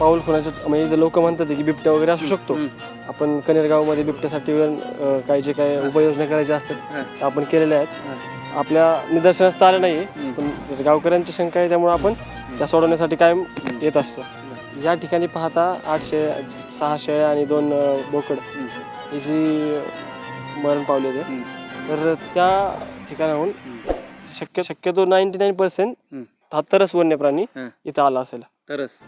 पाऊल खुणाचं म्हणजे लोक म्हणतात की बिबट्या वगैरे असू शकतो. आपण कनेरगावमध्ये बिबट्यासाठी अं, काही जे काही उपाययोजना करायच्या असतात हा. त्या आपण केलेल्या आहेत आपल्या निदर्शनास तर आलं नाही. पण गावकऱ्यांची शंका आहे त्यामुळे आपण त्या सोडवण्यासाठी कायम येत असतो या ठिकाणी पाहता आठ शेळ्या सहा शेळ्या आणि दोन अं, बोकड हम्म. याची मरण पावले होते. तर त्या ठिकाणाहून शक्य शक्यतो नाईन्टी नाईन पर्सेंट हम्म. हा तरच वन्य प्राणी हा. इथं आला असेल तरच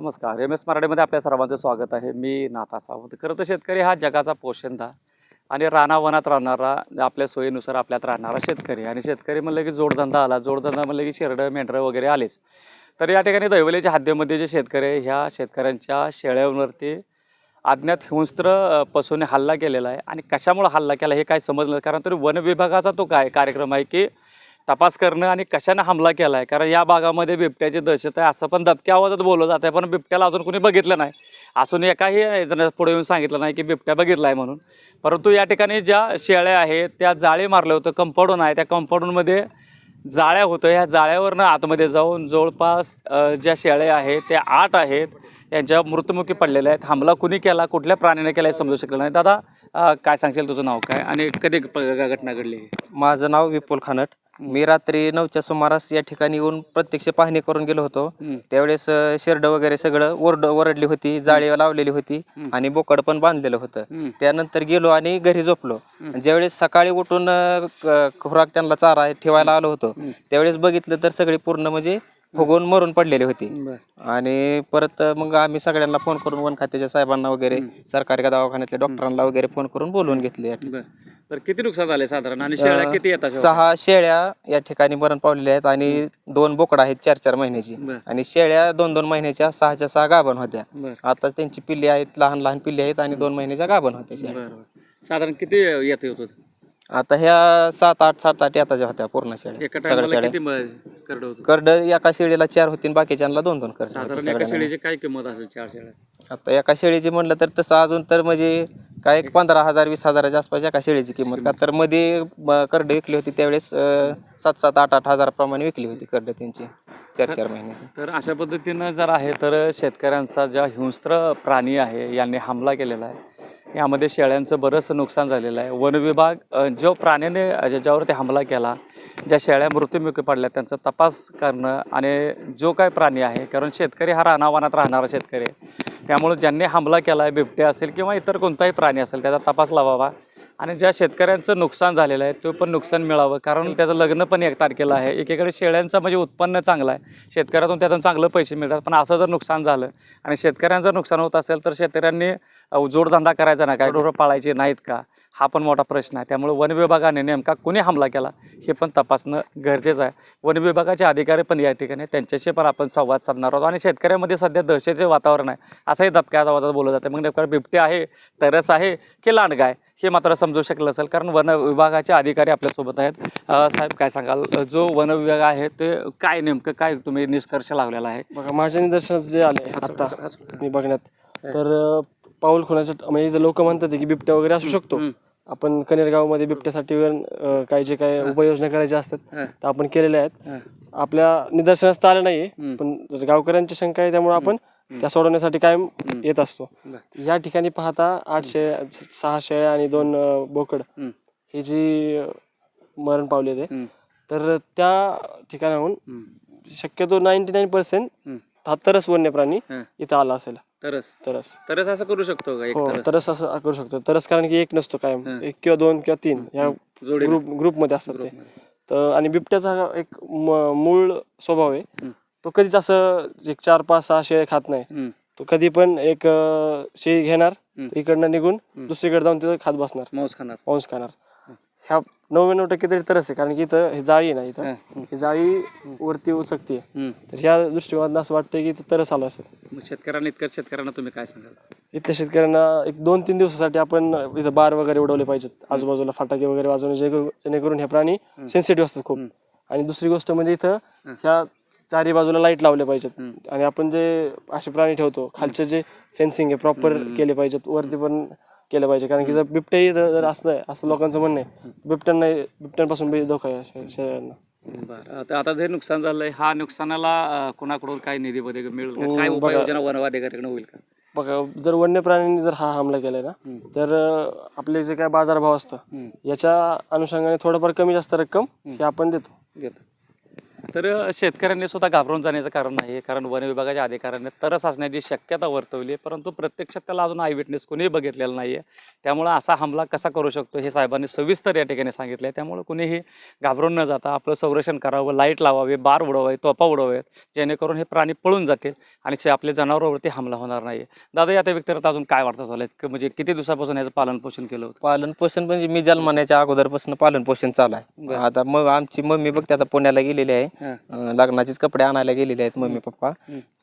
नमस्कार. एम एस मराठीमध्ये आपल्या सर्वांचं स्वागत आहे. मी नाथा सावंत. खरं तर शेतकरी हा जगाचा पोषणदा आणि रानावनात राहणारा आपल्या सोयीनुसार आपल्यात राहणारा शेतकरी. आणि शेतकरी म्हणलं की जोडधंदा आला. जोडधंदा म्हणलं की शेरडं मेंढरं वगैरे आलेच. तर या ठिकाणी दैवलेच्या हद्दीमध्ये जे शेतकरी ह्या शेतकऱ्यांच्या शेळ्यांवरती अज्ञात हिंस्त्र पसून हल्ला केलेला आहे. आणि कशामुळे हल्ला केला हे काय समजलं? कारण तरी वन विभागाचा तो काय कार्यक्रम आहे की तपास करणं आणि कशानं हमला केला आहे कारण या भागामध्ये बिबट्याची दहशत आहे असं पण दबक्या आवाजात बोललं जात आहे पण बिबट्याला अजून कोणी बघितलं नाही. अजून एकाही जण पुढे येऊन सांगितलं नाही की बिबट्या बघितला आहे म्हणून. परंतु या ठिकाणी ज्या शेळ्या आहेत त्या जाळे मारले होतं कंपाऊंड आहे. त्या कंपाऊंडमध्ये जाळ्या होतं ह्या जाळ्यावरनं आतमध्ये जाऊन जवळपास ज्या शेळ्या आहेत त्या आठ आहेत यांच्या मृत्युमुखी पडलेल्या आहेत. हमला कुणी केला? कुठल्या प्राण्याने केला हे समजू शकलं नाही. दादा काय सांगशील? तुझं नाव काय? आणि कधी घटना घडली? माझं नाव विपुल खानट. मी रात्री नऊच्या सुमारास या ठिकाणी येऊन प्रत्यक्ष पाहणी करून गेलो होतो हम्म. त्यावेळेस अ, शेरड वगैरे सगळं ओरड ओरडली होती जाळी लावलेली होती. आणि बोकड पण बांधलेलं होतं हम्म. त्यानंतर गेलो आणि घरी झोपलो. ज्यावेळेस सकाळी उठून अ, क- खुराक त्यांना चारा ठेवायला आलो होतो. त्यावेळेस बघितलं तर सगळी पूर्ण म्हणजे फुगून मरून पडलेली होती बरं. आणि परत मग आम्ही सगळ्यांना फोन करून वन खात्याच्या साहेबांना वगैरे. सरकारी दवाखान्यातल्या डॉक्टरांना वगैरे फोन करून बोलवून घेतले या ठिकाणी. बरं तर किती नुकसान झाले साधारण? आणि शेळ्या किती येतात सहा शेळ्या या ठिकाणी मरण पावलेल्या आहेत आणि दोन बोकड आहेत चार चार महिन्याची. बरं. आणि शेळ्या दोन दोन महिन्याच्या सहाच्या सहा गाभण होत्या. बरं. आता त्यांची पिल्ली आहेत लहान लहान पिल्ली आहेत आणि दोन महिन्याच्या गाभण होत्या शेळ्या. बरं बरं. साधारण किती येत होत आता ह्या सात आठ सात आठ येताच्या होत्या पूर्ण शेळ्या एका सगळ्या टायमाला शेळ्या. किती म- करडं होतं? करड एका शेळीला चार होती आणि बाकीच्यांना दोन दोन करड होते साधारण एका सगळ्यांना. शेळीची काय किंमत असेल चार शेळ्या? आता एका शेळीची म्हणलं तर तसं अजून तर म्हणजे काय एक पंधरा हजार वीस हजाराच्या आसपास एका शेळीची किंमत. का तर मध्ये ब- करड विकली होती त्यावेळेस अं, सात सात आठ आठ हजाराप्रमाणे विकली होती करड त्यांची चार चार महिन्याची. तर अशा पद्धतीनं जर आहे तर शेतकऱ्यांचा ज्या हिंस्त्र प्राणी आहे यांनी हमला केलेला आहे. यामध्ये शेळ्यांचं बरंचसं नुकसान झालेलं आहे. वन विभाग अ, जो प्राण्याने ज्याच्यावरती हमला केला ज्या शेळ्या मृत्युमुखी पडल्या त्यांचा तपास करणं आणि जो काय प्राणी आहे कारण शेतकरी हा रानावनात राहणारा शेतकरी आहे. त्यामुळे ज्यांनी हमला केला आहे बिबट्या असेल किंवा इतर कोणताही प्राणी असेल त्याचा तपास लावावा. आणि ज्या शेतकऱ्यांचं नुकसान झालेलं आहे तो पण नुकसान मिळावं. कारण त्याचं लग्न पण एक तारखेला आहे. एकीकडे शेळ्यांचं म्हणजे उत्पन्न चांगलं आहे. शेतकऱ्यातून त्यातून चांगलं पैसे मिळतात. पण असं जर नुकसान झालं आणि शेतकऱ्यांचं नुकसान होत असेल तर शेतकऱ्यांनी जोडधंदा करायचा ना काय ढोरं पाळायचे नाहीत का? हा पण मोठा प्रश्न आहे. त्यामुळे वन विभागाने नेमका कुणी हमला केला हे पण तपासणं गरजेचं आहे. वन विभागाचे अधिकारी पण या ठिकाणी त्यांच्याशी पण आपण संवाद साधणार आहोत. आणि शेतकऱ्यांमध्ये सध्या दहशतीचे वातावरण आहे. असंही दबक्या आवाजात बोललं जाते. मग नेमकं बिबटे आहे तरस आहे की लांडगाय हे मात्र समजू शकलं असेल कारण वन विभागाचे अधिकारी आपल्यासोबत आहेत साहेब काय सांगाल जो वन विभाग आहे ते काय नेमकं काय तुम्ही निष्कर्ष लावलेला आहे बघा माझ्या निदर्शनास जे आले आता मी बघण्यात तर पाऊल खुणाचं म्हणजे लोक म्हणतात की बिबट्या वगैरे असू शकतो. आपण कनेरगावमध्ये बिबट्यासाठी काही जे काही उपाययोजना करायच्या असतात हा. त्या आपण केलेल्या आहेत. आपल्या निदर्शनास तर आलं नाही. पण गावकऱ्यांची शंका आहे त्यामुळे आपण त्या सोडवण्यासाठी कायम. येत असतो. या ठिकाणी पाहता आठ शेळ्या सहा शेळ्या आणि दोन बोकड. ही जी मरण पावले ते. तर त्या ठिकाणाहून. शक्यतो नाईन्टी नाईन पर्सेंट. हा तरच वन्य प्राणी. इथं आला असेल तरच तरच तरच असं करू शकतो का एक हो तरच असं करू शकतो तरच कारण की एक नसतो कायम. एक किंवा दोन किंवा तीन जोडी ग्रुप ग्रुपमध्ये असतात ते तर आणि बिबट्याचा एक मूळ स्वभाव आहे. तो कधीच असं एक चार पाच सहा शेळे खात नाही तो कधी पण एक अं, शेळी घेणार. इकडनं निघून. दुसरीकडे जाऊन तिथं खात बसणार मांस खाणार पाऊस खाणार. ह्या नव्याण्णव टक्के तरी तरच आहे कारण की इथं हे जाळी आहे ना इथं हा. ही जाळी वरती उचकते हम्म. तर ह्या दृष्टिकोनातून असं वाटतं की इथं तरच आलं असेल मग शेतकऱ्यांना इतक्या शेतकऱ्यांना तुम्ही काय सांगाल इथल्या शेतकऱ्यांना एक दोन तीन दिवसासाठी आपण इथं बार वगैरे उडवले पाहिजेत आजूबाजूला फटाके वगैरे वाजवणे जेणेकरून हे प्राणी. सेन्सिटिव्ह असतात खूप हम्म. आणि दुसरी गोष्ट म्हणजे इथं. ह्या चारी बाजूला लाइट लावले पाहिजेत. आणि आपण जे असे प्राणी ठेवतो खालचे जे फेन्सिंग आहे प्रॉपर. केले पाहिजेत वरती पण केलं पाहिजे कारण की जर बिबट्याही जर असलं असं लोकांचं म्हणणं आहे बिबट्यांना बिबट्यांपासून धोका आहे शरीरांना बरं आता आता जे नुकसान झालंय हा नुकसानाला कोणाकडून काय निधी वगैरे मिळेल का? काय हम्म, बघा. उपाययोजना वन अधिकाऱ्याकडे होईल का बघा जर वन्य प्राण्यांनी जर हा हमला केलाय ना. तर अं, आपले जे काय बाजारभाव असतं. याच्या अनुषंगाने थोडंफार कमी जास्त रक्कम हे आपण देतो देतो तर शेतकऱ्यांनी सुद्धा घाबरून जाण्याचं कारण नाही कारण वन विभागाच्या अधिकाऱ्यांनी तरस असण्याची शक्यता वर्तवली आहे. परंतु प्रत्यक्षात त्याला अजून आय विटनेस कोणीही बघितलेला नाही आहे. त्यामुळं असा हमला कसा करू शकतो हे साहेबांनी सविस्तर या ठिकाणी सांगितलं आहे त्यामुळे कुणीही घाबरून न जाता आपलं संरक्षण करावं लाइट लावावे बार उडवावे तोफा उडवावेत. जेणेकरून हे प्राणी पळून जातील आणि शे- आपल्या जनावरांवरती हमला होणार नाही दादा या त्या व्यक्तिगत अजून काय वाटतं झालं म्हणजे किती दिवसापासून याचं पालन पोषण केलं होतं? पालन पोषण म्हणजे मी जन्माण्याच्या अगोदरपासून पालन पोषण चालू आहे. आता मग आमची मम्मी बघते आता पुण्याला गेलेली आहे. अं, लग्नाचेच कपडे आणायला गेलेले आहेत मम्मी पप्पा.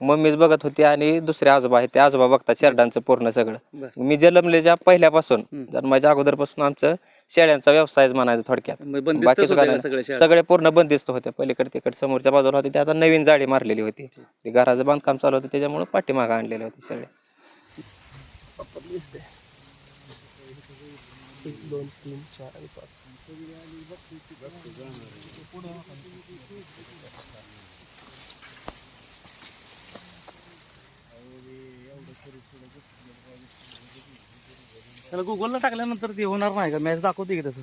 मम्मीच बघत होती आणि दुसरे आजोबा आहेत. ते आजोबा बघतात शेरडांचं पूर्ण सगळं. बरं. मी जन्मलेच्या पहिल्यापासून. जन्माच्या अगोदरपासून आमचं शेळ्यांचा व्यवसायच म्हणायचं थोडक्यात. मग बंदिस्तच बाकीचं होते काय का सगळे शेळ्या? सगळे पूर्ण बंदिस्त होते. पलीकडे तिकडे समोरच्या बाजूला होते. ते आता नवीन जाळी मारलेली होती. ते घराचं बांधकाम चालू होतं. त्याच्यामुळे पाठीमागं आणलेले होते सगळे दोन तीन चार आणि पाच. त्याला गुगलला टाकल्यानंतर ते होणार नाही का? मॅच दाखवते की तसं?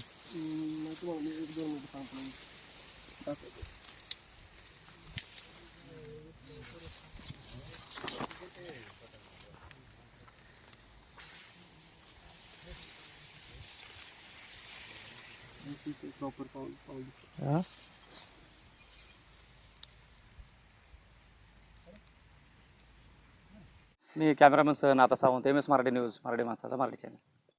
प्रॉपर पाऊल पाऊल मी कॅमेरामन सह Nata Sawant M S Marathi news Marathi माणसाचा मराठी चॅनल